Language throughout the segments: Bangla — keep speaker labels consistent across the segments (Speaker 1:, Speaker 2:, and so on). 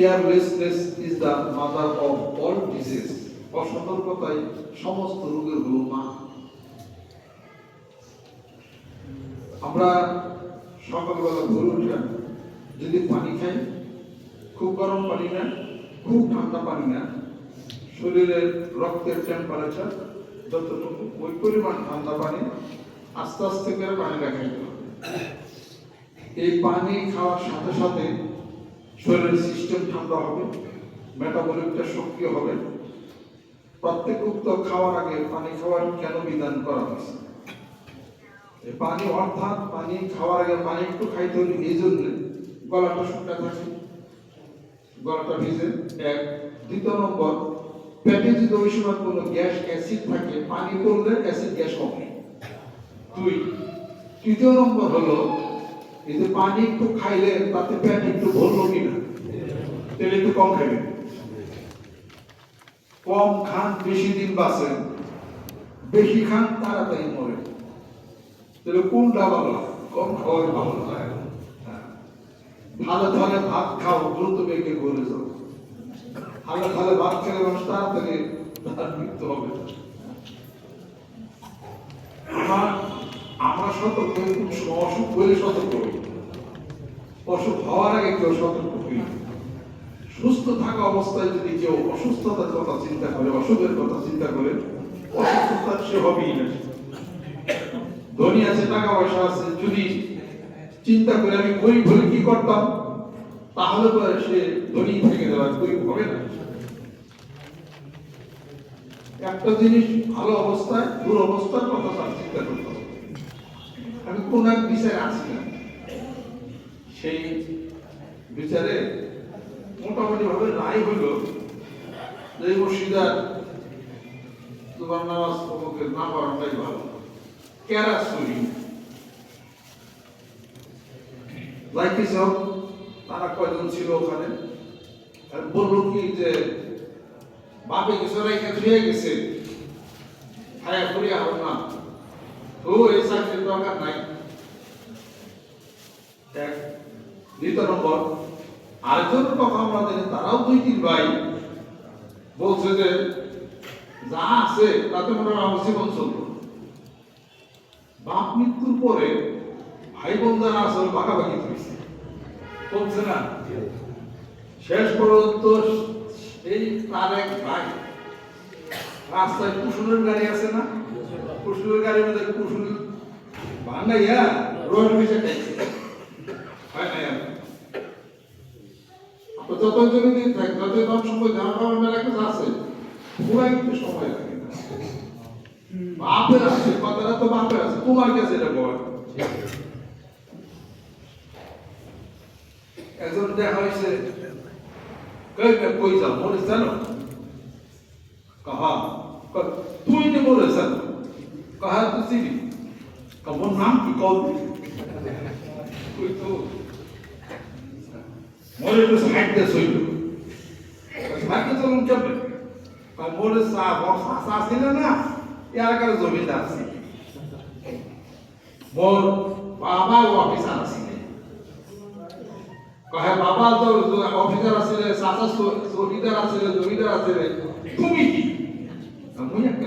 Speaker 1: Carelessness is the mother of all disease অসতর্কতাই সমস্ত রোগের হলো মা। আমরা সকালবেলা ভোরে উঠে যদি পানি খাই, খুব গরম পানি না, খুব ঠান্ডা পানি না, শরীরের রক্তের টেম্পারেচার যতটুকু, ওই পরিমাণ ঠান্ডা পানি আস্তে আস্তে করে পানিটা খাইতে হবে। এই পানি খাওয়ার সাথে সাথে শরীরের সিস্টেম ঠান্ডা হবে মেটাবলিকটা সক্রিয় হবে। প্রত্যেক উক্ত খাওয়ার আগে পানি খাওয়ার কেন বিধান করা হয়েছে? পানি অর্থাৎ পানি খাওয়ার আগে পানি একটু খাইতে হলে এই জন্য গলাটা শুকনা থাকে। গলাটা ভিজে। এক। দ্বিতীয় নম্বর, পেটে যদি ওই সময় কোনো গ্যাস, অ্যাসিড থাকে, পানি পড়লে অ্যাসিড গ্যাস কমে। দুই। তৃতীয় নম্বর হলো যে পানি একটু খাইলে তাতে পেট একটু ভরলো কিনা? তেল একটু কম খাইবে। কম খান, বেশি দিন বাঁচেন। বেশি খান, তাড়াতাড়ি মরে তাহলে কোনটা ভালো? কম খাওয়াই ভালো হ্যাঁ। ভালো ভালো ভাত খাও, দ্রুত বেগে ঘুরে যাও। ভালো ভালো ভাত খেলে মানুষ তাড়াতাড়ি তার মৃত্যু হবে। আমরা সতর্ক হই অসুখ হলে সতর্ক হই। অসুখ হওয়ার আগে কেউ সতর্ক হই। সুস্থ থাকা অবস্থায় যদি কেউ অসুস্থতার কথা চিন্তা করে অসুখের কথা চিন্তা করে, অসুস্থতা সে হবেই না। ধনী আছে টাকা পয়সা আছে, যদি চিন্তা করে আমি গরিব হলে কি করতাম? তাহলে তো সে ধনী থেকে দেওয়ার গরিব হবে না। একটা জিনিস ভালো অবস্থায় দুরবস্থার কথা তার চিন্তা করতে আমি কোন এক বিচারে আছি না। সেই বিচারে মোটামুটি ভাবে রায় হইল যে মসজিদার তোমার নামাজ অমুকের না পড়াটাই ভালো। কেরা চুরি লাইকিস হোক তারা কয়জন ছিল ওখানে? আর বলল কি যে, বাপে কিছু রেখে ধুয়ে গেছে। খায়া করিয়া হবে না। তো এই চাকরির দরকার নাই। দ্বিতীয় নম্বর আরেকজনের কথা আমরা জানি, তারাও দুই তিন ভাই। বলছে যে, যা আছে, তাতে মনে হয় জীবন চলবে। বাপ মৃত্যুর পরে ভাই বোন যারা আছে ভাগাভাগি হয়েছে বলছে না? শেষ পর্যন্ত এই তার এক ভাই রাস্তায় কুসুলের গাড়ি আছে না? কুসুলের গাড়ির মধ্যে কুসুল ভাঙাইয়া রোড মিশে খাইছে হয় না আর। তো যত জমি দিন থাকে যত কম সময় জামা কাপড় মেলা আছে পুরো একটু সময় লাগে। বাপের আছে, কথাটা তো বাপের আছে, তোমার কাছে এটা বল। একজন দেখা হয়েছে, কই বে, কই যাও মরে জানো? কাহা তুই নে মরে জানো? কাহা তুই চিনি কামর নাম কি কল তো? মরে তো সাইডে সইল সাইডে তো কেমন কারণ মোরে সা বড় সাসা ছিল না কাছে জমিদার ছিল মোর বাবা অফিসার ছিল কহে, বাবা তো অফিসার আছে সাসা জমিদার আছে জমিদার আছে তুমি কি? মুই একটা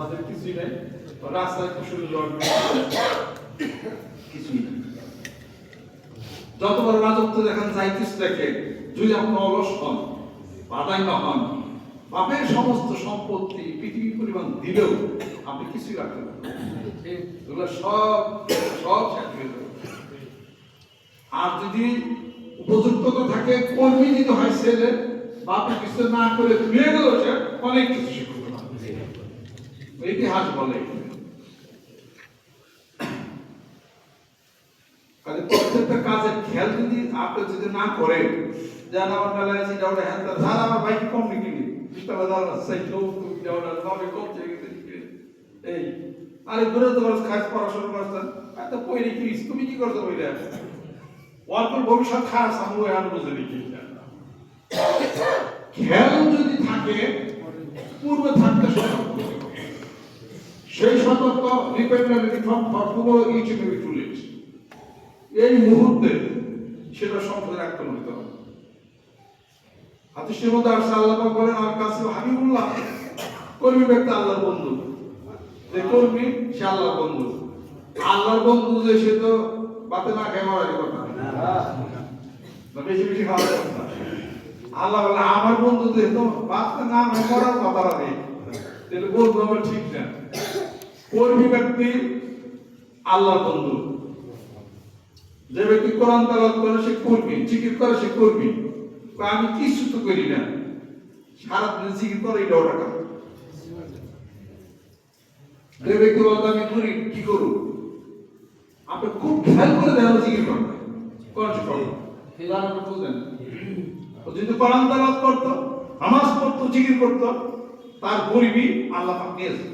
Speaker 1: তাদের কিছুই নাই। রাস্তায় কুশল লড়বে। কিছুই নেই। যত বড় রাজত্ব দেখান যাইতিস দেখে যদি আপনি অলস হন বাদাই না হন বাপের সমস্ত সম্পত্তি পৃথিবী পরিমাণ দিলেও আপনি কিছুই রাখতে পারবেন সব সব আর যদি উপযুক্ততা থাকে কর্মী যদি হয় ছেলে বাপে কিছু না করে ধুয়ে গেল অনেক কিছু ইতিহাস বলে। প্রত্যেকটা কাজের খেয়াল যদি আপনি যদি না করেন, যেন আমার মেলায় আছে যাওয়া হ্যাঁ তার আমার বাইক কম সেই এই, আরে তো খাস পড়াশোনা করছেন এত পয়রি কি তুমি কি করছ অল্প ভবিষ্যৎ আমি আর বুঝে খেয়াল যদি থাকে, পূর্বে সতর্ক সেই সতর্ক ডিপেন্ডেন্ট ফ্রম ফরফুলো ইচ এন্ড এভরি টুলেট এই মুহূর্তে সেটা সম্পদে রাখতে হতে হবে। হাদিসের মধ্যে আসছে, আল্লাহ বলেন আমার কাছে হাবিবুল্লাহ। কর্মী ব্যক্তি আল্লাহর বন্ধু। যে কর্মী, সে আল্লাহর বন্ধু। আল্লাহর বন্ধু যে, সে তো বাতে না খেয়ে মারার না, বেশি বেশি খাওয়ার কথা আল্লাহ বলে, আমার বন্ধু যে তো বাতে না মরার কথা নেই তাহলে বন্ধু আমার ঠিক না। কর্মী ব্যক্তি আল্লাহর বন্ধু? যে ব্যক্তি কোরআন তালাত করে, সে কর্মী জিকির করে, সে কয়, আমি কিছু তো করি না। সারাদিন জিকির করে, এটা ওটা কাজ। যে ব্যক্তি বলতে আমি করি, কি করু আপনি খুব খেয়াল করে দেওয়া জিকির করবেন কোন সে করবেন আপনি বুঝলেন ও যদি কোরআন তালাত করতো, নামাজ পড়তো, জিকির করতো, তার গরিবই আল্লাহ পাক দিয়েছে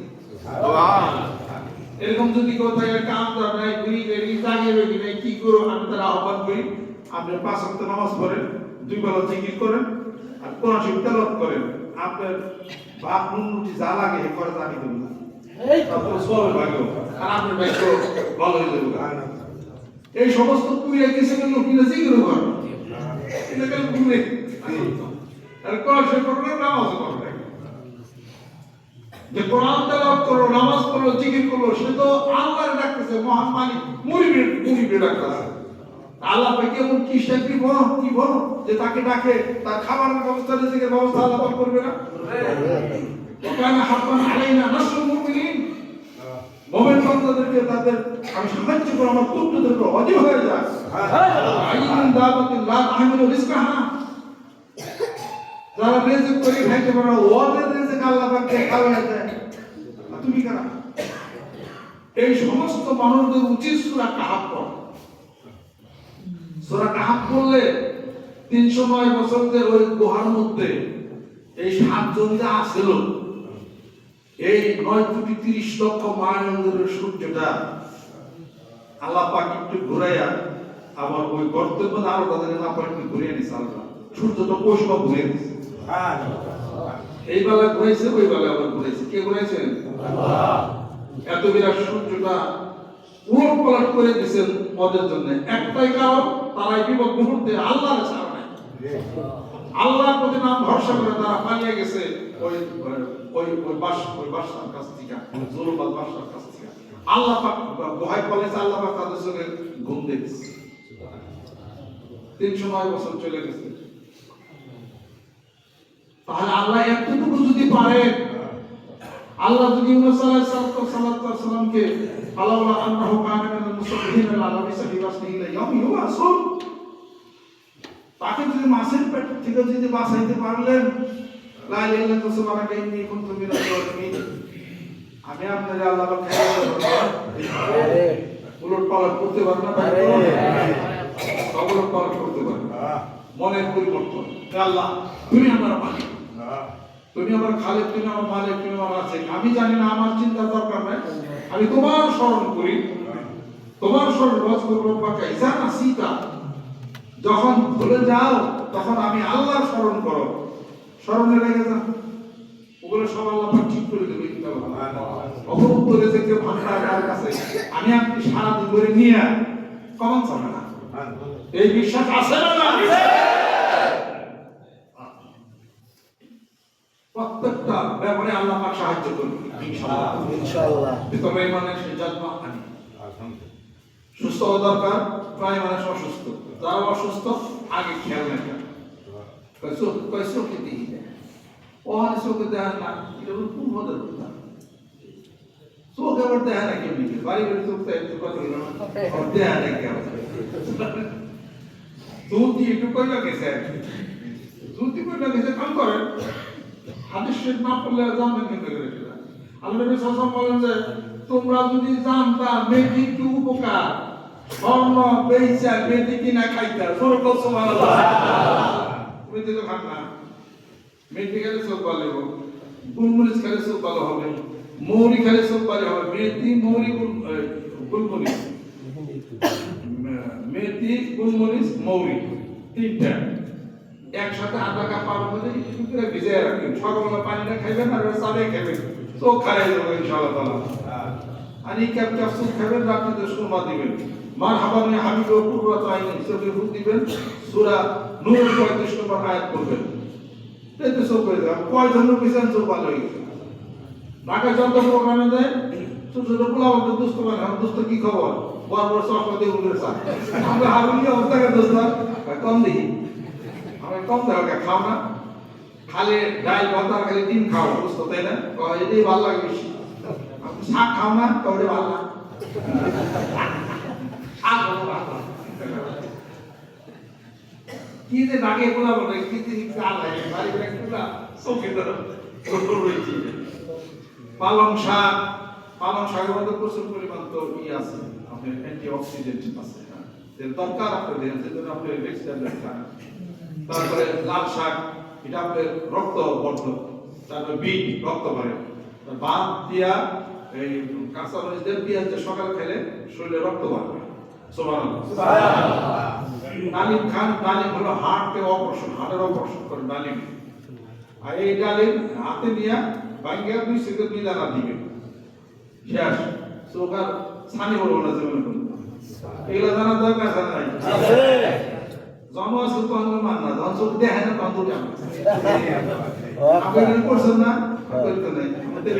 Speaker 1: এরকম যদি কেউ থাকে কাম কর নাই ঘুরি বেরি জাগে বেরি নাই কি করো আমি তার আহ্বান করি আপনি পাঁচ ওয়াক্ত নামাজ পড়েন দুই বেলা জিকির করেন আর কোরআন শরীফ তেলাওয়াত করেন। আপনার বাপ নুনটি যা লাগে হে করে জানি দেব না। আপনার এই সমস্ত কুইরা কিছু কেন জিকির এটা কেন আর কোরআন শরীফ নামাজ পড়বেন যে কোরআন তেলাওয়াত করল নামাজ পড়ল জিকির করল সে তো আল্লাহর ডাকতেছে মহান মালিক মুরিবের মুরিবের ডাকতেছে। আল্লাহ পাকে এমন কি শান্তি বল কি বল? যে তাকে ডাকে তার খাবারের ব্যবস্থা রিজিকের ব্যবস্থা আল্লাহ পাক করবে না? ওখানে হাব্বান আলাইনা নাসরুল মুমিনিন। মোমেন বান্দাদেরকে তাদের আমি সাহায্য করব আমার পুত্রদের উপর অজীব হয়ে যায় আইন দাবাতিন লা তাহমিলু রিজকাহা যারা রেজেক করে খাইতে পারো ওদের রেজেক আল্লাহ পাকে খাওয়ায় দেয় আর তুমি কারা? এই সমস্ত মানুষদের উচিত সুরা কাহাব পড়া। সুরা কাহাব পড়লে তিনশো নয় বছর যে ওই গুহার মধ্যে এই সাতজন যে আসছিল এই নয় কোটি তিরিশ লক্ষ মায়ানন্দের সূর্যটা আল্লাহ পাক একটু ঘুরাইয়া আবার ওই গর্তের আরও তাদের না একটু ঘুরিয়ে নিছে, আল্লাহ। সূর্যটা কোষ বা ঘুরিয়ে দিছে। এই বেলা ঘুরাইছে ওই বেলা আবার ঘুরাইছে কে ঘুরাইছেন এত বিরাট সূর্যটা পালট করে দিয়েছেন ওদের জন্য। একটাই কারণ বিপদ মুহূর্তে আল্লাহর ছাড়া নাই। প্রতি নাম ভরসা করে তারা পালিয়ে গেছে ওই ওই ওই বাস, ওই বাসার কাছ থেকে জোরবাদ বাসার কাছ থেকে। আল্লাহ পাক আল্লাহ পাক তাদের সঙ্গে ঘুম দিয়েছে। তিনশো নয় বছর চলে গেছে। তাহলে আল্লাহ এতটুকু যদি পারেন আল্লাহ যদি ইউনুস আলাইহিস সালামকে আল্লাহ আন্নাহু কানা মিনাল মুসাব্বিহিন আলা বিসাহি বাসনিহি লা ইয়াউম ইউবাসুন। তাকে যদি মাছের পেট থেকে যদি বাঁচাইতে পারলেন লা ইলাহা ইল্লাল্লাহ সুবহানাকা ইন্নী কুনতু মিনাজ জালিমিন আমি আপনার আল্লাহ পাক উলট পালট করতে পারবেন না ভাই উলট পালট করতে পারবেন মনের পরিবর্তন। আল্লাহ তুমি আমার মালিক তুমি আমার খালেক তুমি আমার মালিক তুমি আমার আছে। আমি জানি না, আমার চিন্তা দরকার নাই। আমি তোমার স্মরণ করি। তোমার স্মরণ রস করব পাকা ইসানা সীতা যখন ভুলে যাও, তখন আমি আল্লাহর স্মরণ করো। স্মরণে রেখে যান ওগুলো সব আল্লাহ ঠিক করে দেবে যে কেউ ভান্ডার আমার কাছে। আমি আপনি সারা দিন করে নিয়ে কমন চলে না। এই বিশ্বাস আছে না না প্রত্যেকটা ব্যাপারে আল্লাহ পাক সাহায্য করবে ইনশাআল্লাহ।
Speaker 2: ইনশাআল্লাহ।
Speaker 1: তবে মানে সে জন্ম আনি সুস্থ হওয়া দরকার প্রায় মানুষ অসুস্থ। যারা অসুস্থ আগে খেয়াল রাখেন কইসো কইসো কি দিই ও হানে চোখে দেখা না এটা হলো কোন মজার কথা চোখে আবার দেখা না কেউ নিকে বাড়ি বাড়ি তো একটু কথা হলো না। দেখা না কেউ তুই একটু কইলা গেছে। যদি কইলা গেছে কাম শরীফ না পড়লে জানবেন কিন্তু করে সেটা আল্লাহ নবী সাল্লাল্লাহু বলেন যে, তোমরা যদি জানতা মেয়েটি একটু উপকার স্বর্ণ বেচা বেটি কিনা খাইতা তোর কত সুবহানাল্লাহ। তুমি তো খান না। মেথি খেলে চোখ ভালো হবে, গুলমরিচ খেলে চোখ ভালো হবে, মৌরি খেলে চোখ ভালো হবে। মেথি মৌরি গুলমরিচ। মেথি গুলমরিচ, মৌরি, তিনটা। একসাথে আধা কাপ পাবেন মানে একটু করে ভিজিয়ে রাখবেন। সকালবেলা পানিটা খাইবেন আর চালে খাবেন চোখ খারাই যাবে ইনশাআল্লাহ তাআলা। আর এই ক্যাপ ক্যাপসুল খাবেন রাত্রিতে সুরমা দিবেন। মার হাবানি হাবিব ও কুররাত আইন, চোখে ফুট দিবেন। সূরা নূর 35 নম্বর আয়াত পড়বেন। এতে চোখ করে যাবে। কয় ধরনের পিছন চোখ ভালো গেছে। ঢাকা যত প্রোগ্রামে দেয়, ছোট ছোট পোলা বলতে দুস্থ মানে দুস্থ কি খবর? বড় বড় চশমা দিয়ে উঠে আমরা হারুনি অবস্থা দোস্ত। কম দেখি। আমি কম দেখো কে খাও না। খালি ডাল ভাত খালি ডিম খাও বুঝতো তাই না? এটাই ভালো লাগে বেশি। শাক খাও না, তো ওটা ভালো ভালো। কি যে নাগে পোলা বলে কি চাল লাগে? বাড়ি কুলা চোখে ধরো। রয়েছে পালং শাক, পালং শাকের মধ্যে প্রচুর পরিমাণ তো ই আছে। আপনার অ্যান্টি অক্সিডেন্ট আছে হ্যাঁ। দরকার আপনাদের সেজন্য আপনি ভেজিটেবল খান। তারপরে লাল শাক এটা আপনার রক্ত বর্ধক তারপরে বিট রক্ত বাড়ে বাদ দিয়া এই কাঁচা মরিচ দিয়ে পেঁয়াজ সকালে খেলে শরীরে রক্ত বাড়বে। ডালিম খান ডালিম হলো অপারেশন হার্টের অপারেশন করে ডালিম। আর এই ডালিম হাতে নিয়ে ভাঙ্গিয়া দুই থেকে দুই দানা দিবে। শেষ। ছানি বলব না জীবনে এগুলো জানা দরকার নাই জন্ম আছে তো মান না যখন চোখ দেখে না তখন তো আপনি করছেন না? করতে নাই। আমাদের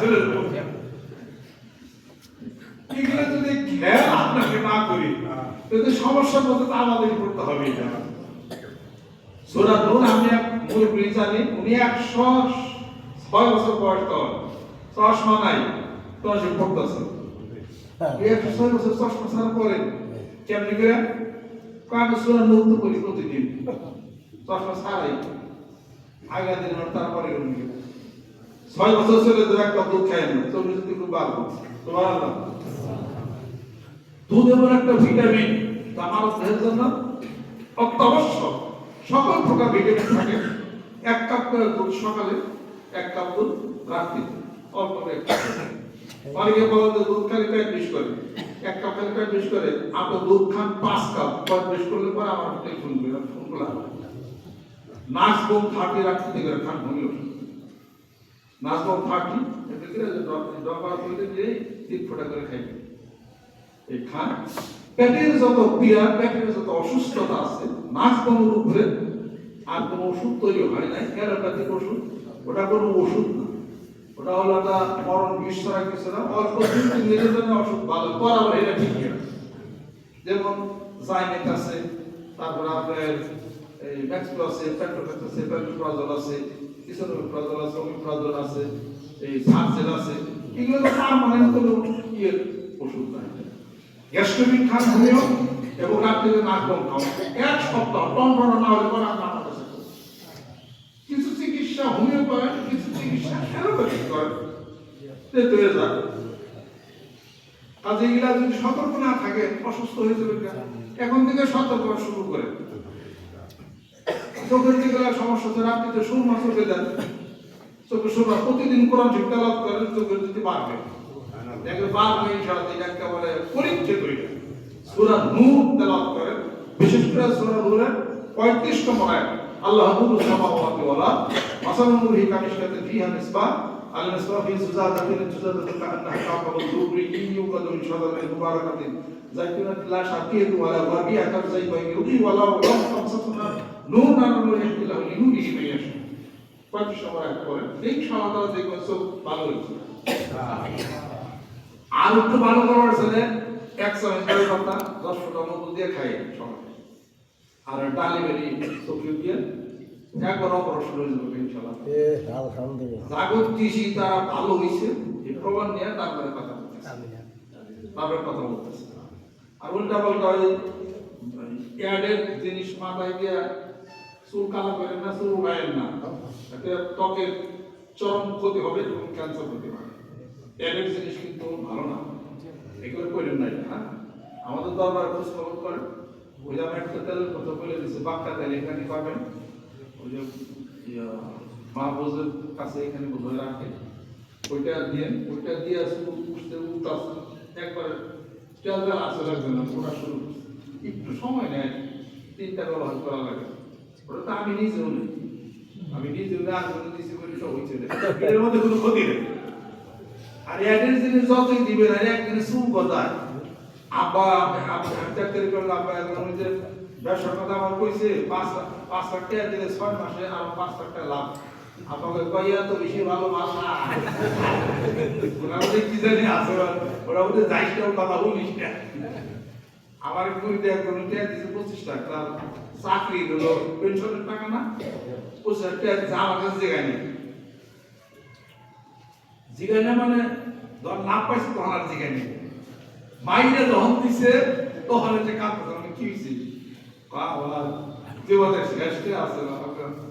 Speaker 1: চলে এগুলো যদি খেয়াল আপনাকে না করি তাহলে সমস্যার মধ্যে তো আমাদেরই পড়তে হবে এটা নুন আমি জানি উনি একশো ছয় বছর বয়স তখন চশমা নাই। তখন সে এই একশো ছয় বছর চশমা ছাড়া পরে কেমনি করে? কাগজ সোরা নুন করি প্রতিদিন। চশমা ছাড়াই। আগের দিন তারপরে ছয় বছর চলে তো একটা দুধ খায় না। চল্লিশ দিন খুব ভালো তোমার দুধ এমন একটা ভিটামিন আমার দেহের জন্য অত্যাবশ্যক। সকল প্রকার ভিটামিন থাকে। এক কাপ করে দুধ সকালে, এক কাপ দুধ রাত্রি। অল্প। অনেকে বলে দুধ খালি পেট বিষ করে। এক কাপ খালি পেট বিষ করে। আপনি দুধ খান, পাঁচ কাপ। পেট বিষ করলে পরে আমার পেট ফোন করে ফোন করলাম নাচ বোম থার্টি রাত্রি থেকে খান হোমিও নাচ বোম করে ডবা করে দিয়ে তিন ফোঁটা করে খাইবে। এই খান। পেটের যত পীড়া পেটের যত অসুস্থতা আছে, নাচ বমুর উপরে আর কোনো ওষুধ তৈরি হয় নাই। অ্যালোপ্যাথিক ওষুধ? ওটা কোনো ওষুধ না। ওটা হলো একটা মরণ বিষ ছাড়া কিছু না, অল্প তিন জন্য ওষুধ ভালো বরাবর এটা আছে যেমন জাইনেট আছে, তারপরে আপনার এই ম্যাক্সপ্লো আছে পেট্রোফেক্স আছে পেট্রোপ্রাজল আছে আছে ওমিপ্রাজল আছে, এই সার্জেল আছে। এগুলো তো পার্মানেন্ট কোনো ইয়ের ওষুধ নাই। গ্যাস্ট্রোমিন খান হোমিও এবং রাত্রিতে নাক বম খাও এক সপ্তাহ, টনটন না হলে পরে আপনার আমার কাছে করুন। কিছু চিকিৎসা হোমিও করেন কিছু চিকিৎসা অ্যালোপ্যাথিক করেন হয়ে যাবে কাজে এগুলা যদি সতর্ক না থাকে, অসুস্থ হয়ে যাবে এখন থেকে সতর্ক শুরু করে চোখের যেগুলো সমস্যা হচ্ছে, রাত্রিতে সুরমা চোখে দেন। চোখে সুরমা প্রতিদিন কোরআন ঠিক তেলাওয়াত করেন, চোখের যদি বাড়বে দেখবে বাড়বে ইনশাআল্লাহ এটা একেবারে পরীক্ষিত হইবে সূরা নূর তেলাওয়াত করেন। বিশেষ করে সূরা নূরের 35 নম্বর আল্লাহ নূরু সামাওয়াতি ওয়াল মাসালুন নূরিহি কামিশকাতিন ফিহা আল মিসবাহ ফি জুজাদাতিন জুজাদাতুন কাআন্নাহা কাওকাবুন দুররি ইউকাদু মিন শাজারাতিন মুবারাকাতিন যাইতুনাতিন লা শাকিয়াতু ওয়ালা রাবিয়া কাযযাইবা ইউদি ওয়ালা ওয়ালাম খামসাতুনা নূর না নূর ইহতিলাহু লিনুরিহি মাইয়াশা 35 নম্বর আয়াত পড়েন ইনশাআল্লাহ দেখবেন সব ভালো হয়েছে আর একটু ভালো করার ছেলে এক চামচ করে দশ ফুটা মতো দিয়ে খাই। সকালে আর ডালি বেরি চোখে দিয়ে।
Speaker 2: আলহামদুলিল্লাহ।
Speaker 1: জাগত কৃষি তারা ভালো হয়েছে এই প্রমাণ নিয়ে তারপরে কথা বলতেছে। তারপরে কথা বলতেছে। আর উল্টা পাল্টা ওই অ্যাডের জিনিস মাথায় দিয়ে চুল কালো করেন না চুল না। এতে ত্বকের চরম ক্ষতি হবে এবং ক্যান্সার হতে পারে অ্যাডের জিনিস কিন্তু ভালো না। এগুলো করেন নাই হ্যাঁ? আমাদের দরবার খোঁজ খবর করেন। ওই যে আমি একটা তেলের কথা বলে দিচ্ছি বাক্কা তেল এখানে পাবেন। ওই ইয়া, কাছে এখানে বোধহয় রাখে ওইটা দিয়ে ওইটা দিয়ে আসে উঠতে উঠতে আসে একবার বেলা আসে লাগবে না ওটা শুরু একটু সময় নেয় তিনটা ব্যবহার করা লাগে ওটা তো আমি নিজেও নেই আমি নিজেও আগুন দিছি বলে সব হয়েছে এর মধ্যে কোনো ক্ষতি নেই আর এদের জিনিস যতই দিবেন আর একদিন সুখ কথায় আব্বা আব্বা চাকরি করলে আব্বা ওই যে ব্যবসার কথা আমার কইছে পাঁচ লাখ পাঁচ লাখ টাকা দিলে ছয় মাসে আর পাঁচ লাখ টাকা লাভ। আপনাকে কইয়া তো বেশি ভালো মাল না? ওরা বলে কি জানি আছে, ওরা- বলে যাইটাও কথা বলিস না। আমার কুড়িতে একজন টাকা দিছে পঁচিশ লাখ, তার চাকরি হলো পেনশনের টাকা না? পঁচিশ লাখ টাকা দিছে, আমার কাছে জায়গায় নেই। মানে যখন লাভ পাইছে তখন আর জিগাই নেই। মাইনে যখন দিছে, তখন যে কাজ করতে কি হয়েছে জীবনের শেষে আছে না?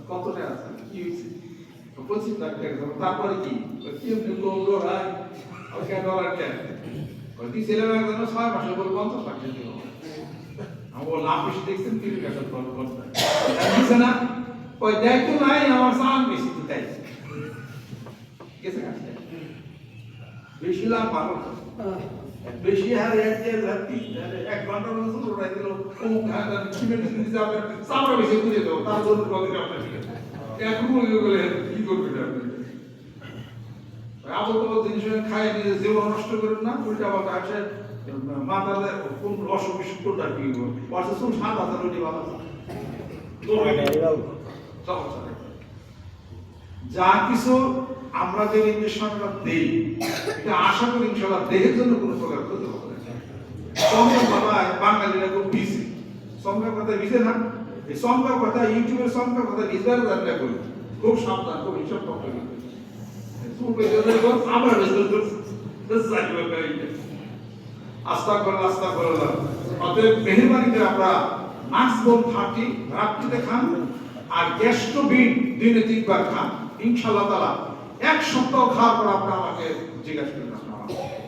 Speaker 1: কতটা আছে? কি হয়েছে? পঁচিশ লাখ টাকা। তারপরে কি? কি এমনি করল ভাই ওকে ডলার কেন দিয়েছিলাম একজন ছয় মাসে বলে পঞ্চাশ লাখ টাকা দিল আমার লাভ বেশি দেখছেন তিন টাকা খরচ করতে। না? ওই দায়িত্ব নাই আমার সাম বেশি তো বেশি লাভ ভালো। বেশি হারে এক রাত্রি এক ঘণ্টা মতো করে দিল। অমুক হাজার কি মেডিসিন যাবে সামনে বেশি বুঝে দেবো তার জন্য কত আপনার এখন বলে বলে কি আপনি আবল জিনিস খাই নিজে জীবন নষ্ট করেন না উল্টা আবার আছে। মাথাতে কোন অসুখ বিসুখ কোনটা কি বলছে শুন সাত হাজার সমস্যা নেই। যা কিছু আমরা যে ইঞ্জেকশনটা দেই এটা আশা করি ইনশাল্লাহ দেহের জন্য কোনো প্রকার ক্ষতি হবে না। বাঙালিরা খুব বিজি বিজে না? এই কথা ইউটিউবের সংখ্যা কথা নিজের করি খুব সাবধান, খুব হিসাব পত্র আমরা আর গ্যাস্ট্রো বিন দিনে তিনবার খান। ইনশাল্লাহ তালা এক সপ্তাহ খাওয়ার পর আপনি আমাকে জিজ্ঞাসা করবেন।